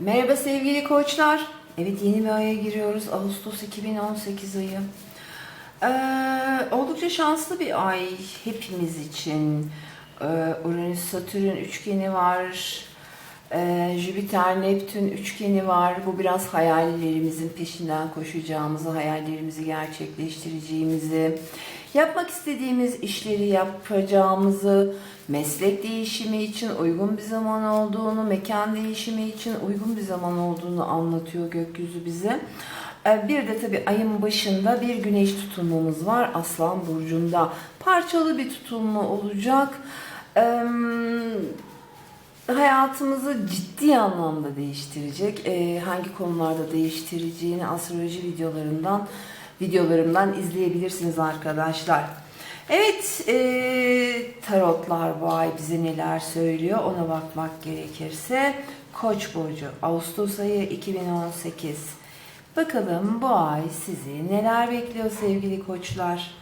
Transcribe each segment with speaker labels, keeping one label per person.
Speaker 1: Merhaba sevgili koçlar. Evet yeni bir aya giriyoruz. Ağustos 2018 ayı. Ee, oldukça şanslı bir ay hepimiz için. Ee, Uranüs Satürn üçgeni var. Ee, Jüpiter Neptün üçgeni var. Bu biraz hayallerimizin peşinden koşacağımızı, hayallerimizi gerçekleştireceğimizi, yapmak istediğimiz işleri yapacağımızı, meslek değişimi için uygun bir zaman olduğunu, mekan değişimi için uygun bir zaman olduğunu anlatıyor gökyüzü bize. Ee, Bir de tabii ayın başında bir güneş tutulmamız var Aslan Burcu'nda. Parçalı bir tutulma olacak. Ee, hayatımızı ciddi anlamda değiştirecek. Ee, hangi konularda değiştireceğini astroloji videolarından videolarımdan izleyebilirsiniz arkadaşlar. Evet, e, tarotlar bu ay bize neler söylüyor ona bakmak gerekirse. Koç burcu Ağustos ayı 2018. Bakalım bu ay sizi neler bekliyor sevgili koçlar?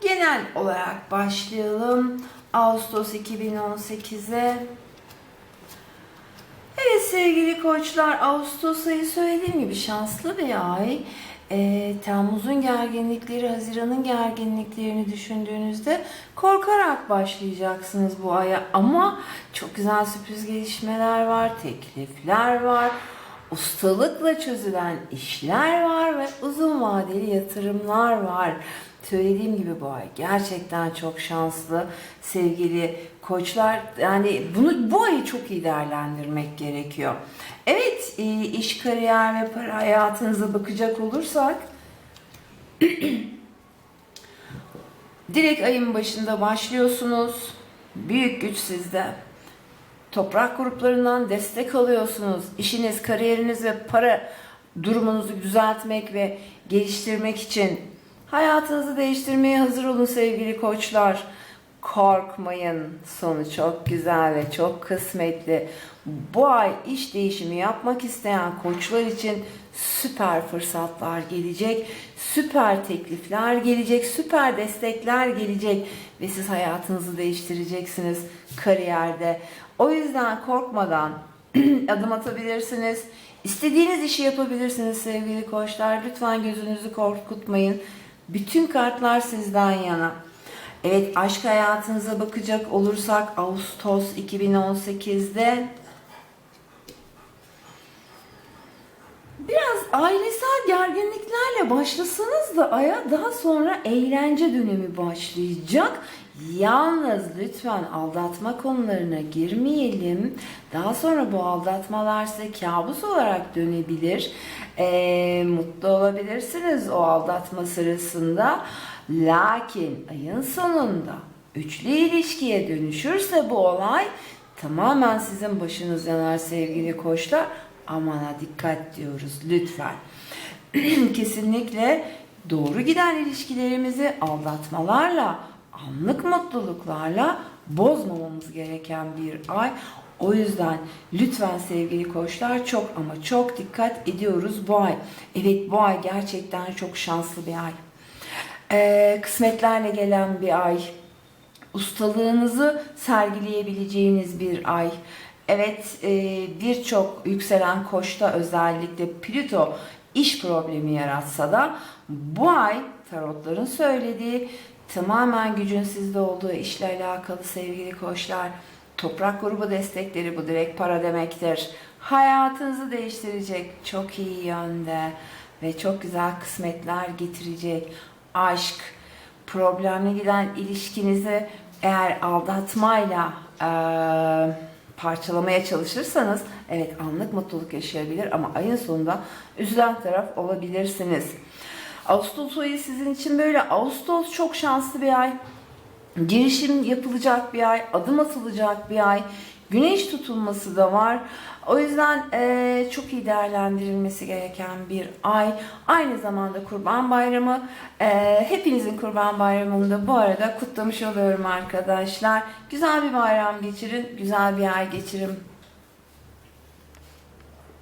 Speaker 1: Genel olarak başlayalım. Ağustos 2018'e. Sevgili koçlar, Ağustos ayı söylediğim gibi şanslı bir ay. Ee, Temmuz'un gerginlikleri, Haziran'ın gerginliklerini düşündüğünüzde korkarak başlayacaksınız bu aya. Ama çok güzel sürpriz gelişmeler var, teklifler var, ustalıkla çözülen işler var ve uzun vadeli yatırımlar var. Söylediğim gibi bu ay gerçekten çok şanslı sevgili koçlar. Yani bunu bu ayı çok iyi değerlendirmek gerekiyor. Evet, e, iş, kariyer ve para hayatınıza bakacak olursak direkt ayın başında başlıyorsunuz. Büyük güç sizde. Toprak gruplarından destek alıyorsunuz. İşiniz, kariyeriniz ve para durumunuzu düzeltmek ve geliştirmek için hayatınızı değiştirmeye hazır olun sevgili koçlar. Korkmayın. Sonu çok güzel ve çok kısmetli. Bu ay iş değişimi yapmak isteyen koçlar için süper fırsatlar gelecek. Süper teklifler gelecek. Süper destekler gelecek. Ve siz hayatınızı değiştireceksiniz kariyerde. O yüzden korkmadan adım atabilirsiniz. İstediğiniz işi yapabilirsiniz sevgili koçlar. Lütfen gözünüzü korkutmayın. Bütün kartlar sizden yana. Evet aşk hayatınıza bakacak olursak Ağustos 2018'de biraz ailesel gerginliklerle başlasanız da aya daha sonra eğlence dönemi başlayacak. Yalnız lütfen aldatma konularına girmeyelim. Daha sonra bu aldatmalar size kabus olarak dönebilir. Ee, mutlu olabilirsiniz o aldatma sırasında. Lakin ayın sonunda üçlü ilişkiye dönüşürse bu olay tamamen sizin başınız yanar sevgili koçlar. Amana dikkat diyoruz lütfen. Kesinlikle doğru giden ilişkilerimizi aldatmalarla, anlık mutluluklarla bozmamamız gereken bir ay. O yüzden lütfen sevgili koçlar çok ama çok dikkat ediyoruz bu ay. Evet bu ay gerçekten çok şanslı bir ay. Ee, kısmetlerle gelen bir ay. Ustalığınızı sergileyebileceğiniz bir ay. Evet e, birçok yükselen koçta özellikle Plüto iş problemi yaratsa da bu ay tarotların söylediği tamamen gücün sizde olduğu işle alakalı sevgili koçlar. Toprak grubu destekleri bu direkt para demektir. Hayatınızı değiştirecek çok iyi yönde ve çok güzel kısmetler getirecek. Aşk, problemli giden ilişkinizi eğer aldatmayla eee parçalamaya çalışırsanız evet anlık mutluluk yaşayabilir ama ayın sonunda üzülen taraf olabilirsiniz. Ağustos ayı sizin için böyle. Ağustos çok şanslı bir ay. Girişim yapılacak bir ay, adım atılacak bir ay. Güneş tutulması da var. O yüzden eee, çok iyi değerlendirilmesi gereken bir ay. Aynı zamanda Kurban Bayramı. Eee, hepinizin Kurban Bayramı'nı da bu arada kutlamış oluyorum arkadaşlar. Güzel bir bayram geçirin, güzel bir ay geçirin.